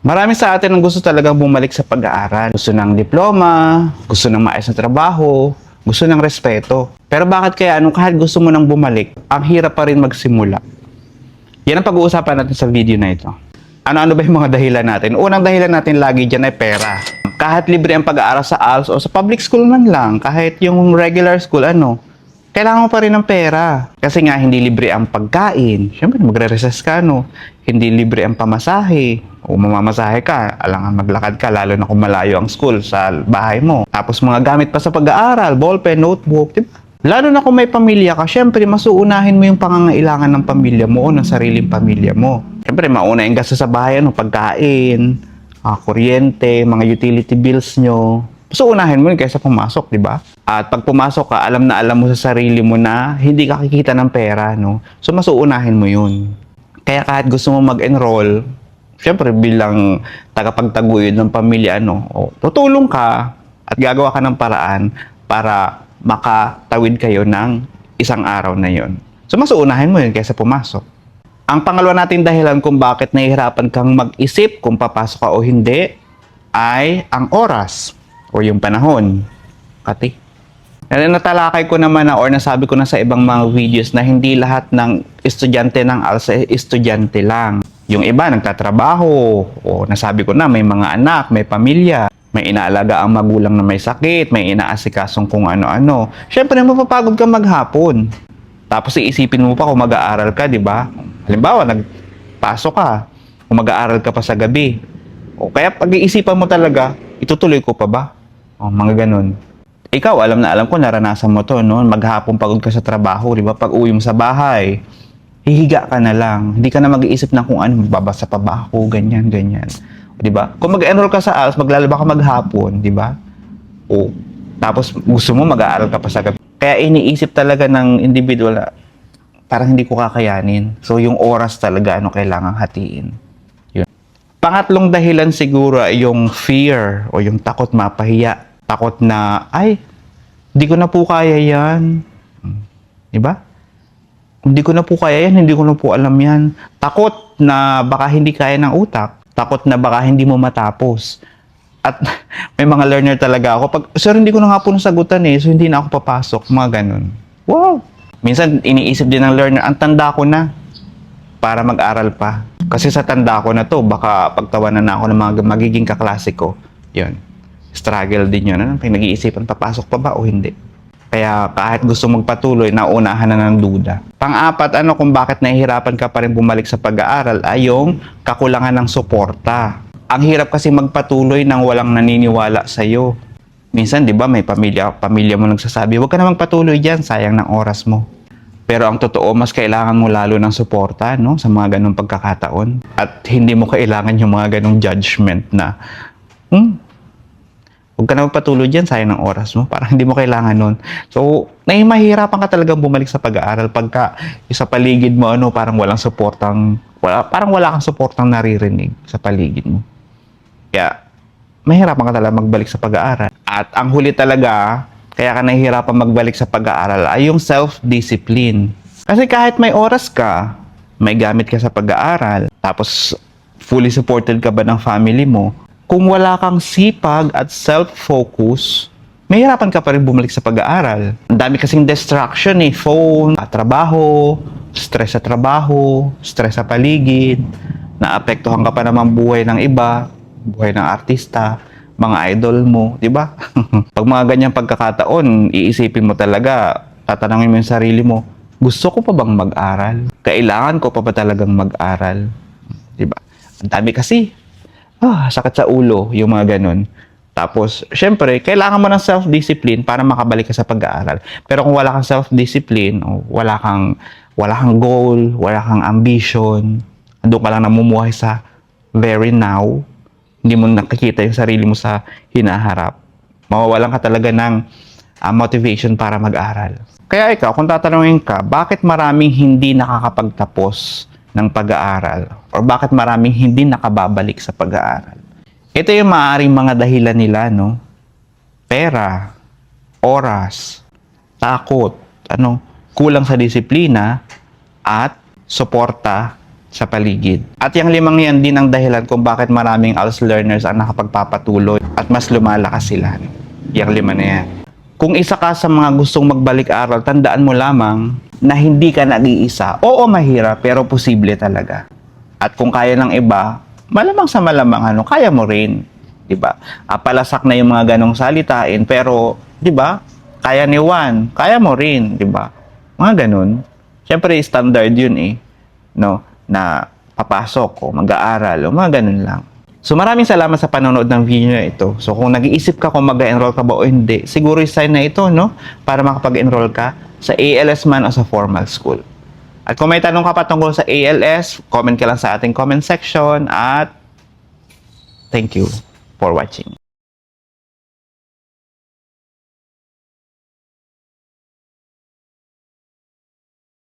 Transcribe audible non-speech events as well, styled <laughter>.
Marami sa atin ang gusto talagang bumalik sa pag-aaral. Gusto ng diploma, gusto ng maayos na trabaho, gusto ng respeto. Pero bakit kaya anong kahit gusto mo nang bumalik, ang hirap pa rin magsimula? Yan ang pag-uusapan natin sa video na ito. Ano-ano ba yung mga dahilan natin? Unang dahilan natin lagi dyan ay pera. Kahit libre ang pag-aaral sa ALS o sa public school man lang, kahit yung regular school, ano, kailangan mo pa rin ng pera. Kasi nga, hindi libre ang pagkain. Siyempre, magre-recess ka, no? Hindi libre ang pamasahe. O mamamasahe ka, alangan maglakad ka, lalo na kung malayo ang school sa bahay mo. Tapos mga gamit pa sa pag-aaral, ballpen, notebook, di ba? Lalo na kung may pamilya ka, syempre, masuunahin mo yung pangangailangan ng pamilya mo o ng sariling pamilya mo. Syempre, mauna yung gasto sa bahay, ano, pagkain, ah, kuryente, mga utility bills nyo. So, unahin mo yun kaysa pumasok, di ba? At pag pumasok ka, alam na alam mo sa sarili mo na hindi ka kikita ng pera, no? So, mas uunahin mo yun. Kaya kahit gusto mo mag-enroll, syempre bilang tagapagtaguyod ng pamilya, ano, o, tutulong ka at gagawa ka ng paraan para makatawid kayo ng isang araw na yon. So, mas uunahin mo yun kaysa pumasok. Ang pangalawa natin dahilan kung bakit nahihirapan kang mag-isip kung papasok ka o hindi ay ang oras o yung panahon. Kati. Na natalakay ko naman na or nasabi ko na sa ibang mga videos na hindi lahat ng estudyante ng ALSA estudyante lang. Yung iba nagtatrabaho o nasabi ko na may mga anak, may pamilya, may inaalaga ang magulang na may sakit, may inaasikasong kung ano-ano. Siyempre, mapapagod ka maghapon. Tapos iisipin mo pa kung mag-aaral ka, di ba? Halimbawa, nagpasok ka, kung mag-aaral ka pa sa gabi. O kaya pag-iisipan mo talaga, itutuloy ko pa ba? O mga ganun. Ikaw, alam na alam ko, naranasan mo to, no? Maghapon pagod ka sa trabaho, di ba? Pag uwi mo sa bahay, hihiga ka na lang. Hindi ka na mag-iisip na kung ano, babasa pa ba ako, ganyan, ganyan. Di ba? Kung mag-enroll ka sa ALS, maglalaba ka maghapon, di ba? O, tapos gusto mo mag-aaral ka pa sa gabi. Kaya iniisip talaga ng individual na parang hindi ko kakayanin. So, yung oras talaga, ano kailangang hatiin. Yun. Pangatlong dahilan siguro ay yung fear o yung takot mapahiya. Takot na, ay, hindi ko na po kaya yan. Hmm. Hindi ko na po kaya yan, hindi ko na po alam yan. Takot na baka hindi kaya ng utak. Takot na baka hindi mo matapos. At <laughs> may mga learner talaga ako. Pag, sir, hindi ko na nga po nasagutan eh, so hindi na ako papasok. Mga ganun. Wow! Minsan, iniisip din ng learner, ang tanda ko na para mag-aral pa. Kasi sa tanda ko na to, baka pagtawanan na ako ng mga magiging kaklase. Yun. Struggle din yun. Ano? Pinag-iisipan, papasok pa ba o hindi? Kaya kahit gusto magpatuloy, naunahan na ng duda. Pang-apat, ano kung bakit nahihirapan ka pa rin bumalik sa pag-aaral ay yung kakulangan ng suporta. Ang hirap kasi magpatuloy nang walang naniniwala sa iyo. Minsan, 'di ba, may pamilya, pamilya mo nagsasabi, "Huwag ka na magpatuloy diyan, sayang ng oras mo." Pero ang totoo, mas kailangan mo lalo ng suporta, no, sa mga ganong pagkakataon. At hindi mo kailangan yung mga ganong judgment na, hmm, Huwag ka na magpatuloy dyan, sayang ng oras mo. Parang hindi mo kailangan nun. So, nahihirapan ka talagang bumalik sa pag-aaral pagka sa paligid mo, ano, parang walang suportang, wala, parang wala kang suportang naririnig sa paligid mo. Kaya, mahirapan ka talaga magbalik sa pag-aaral. At ang huli talaga, kaya ka nahihirapan magbalik sa pag-aaral ay yung self-discipline. Kasi kahit may oras ka, may gamit ka sa pag-aaral, tapos fully supported ka ba ng family mo, kung wala kang sipag at self-focus, mahirapan ka pa rin bumalik sa pag-aaral. Ang dami kasing distraction eh, phone, ah, trabaho, stress sa trabaho, stress sa paligid, naapektuhan ka pa naman buhay ng iba, buhay ng artista, mga idol mo, di ba? <laughs> Pag mga ganyang pagkakataon, iisipin mo talaga, tatanungin mo yung sarili mo, gusto ko pa bang mag-aral? Kailangan ko pa ba talagang mag-aral? Di ba? Ang dami kasi, ah, sakit sa ulo, yung mga ganun. Tapos, syempre, kailangan mo ng self-discipline para makabalik ka sa pag-aaral. Pero kung wala kang self-discipline, wala kang, wala kang goal, wala kang ambition, doon ka lang namumuhay sa very now, hindi mo nakikita yung sarili mo sa hinaharap, mawawalan ka talaga ng ah, motivation para mag-aral. Kaya ikaw, kung tatanungin ka, bakit maraming hindi nakakapagtapos ng pag-aaral? Or bakit maraming hindi nakababalik sa pag-aaral? Ito yung maaaring mga dahilan nila, no? Pera, oras, takot, ano, kulang sa disiplina, at suporta sa paligid. At yung limang yan din ang dahilan kung bakit maraming ALS learners ang nakapagpapatuloy at mas lumalakas sila. Yung lima na yan. Kung isa ka sa mga gustong magbalik-aral, tandaan mo lamang na hindi ka nag-iisa. Oo, mahirap, pero posible talaga. At kung kaya ng iba, malamang sa malamang ano, kaya mo rin. 'Di ba? Ah, palasak na yung mga ganong salitain, pero 'di ba? Kaya ni Juan, kaya mo rin, 'di ba? Mga ganun. Siyempre standard 'yun eh, no, na papasok o mag-aaral o mga ganun lang. So maraming salamat sa panonood ng video na ito. So kung nag-iisip ka kung mag-enroll ka ba o hindi, siguro yung sign na ito, no? Para makapag-enroll ka sa ALS man o sa formal school. At kung may tanong ka pa tungkol sa ALS, comment ka lang sa ating comment section at thank you for watching.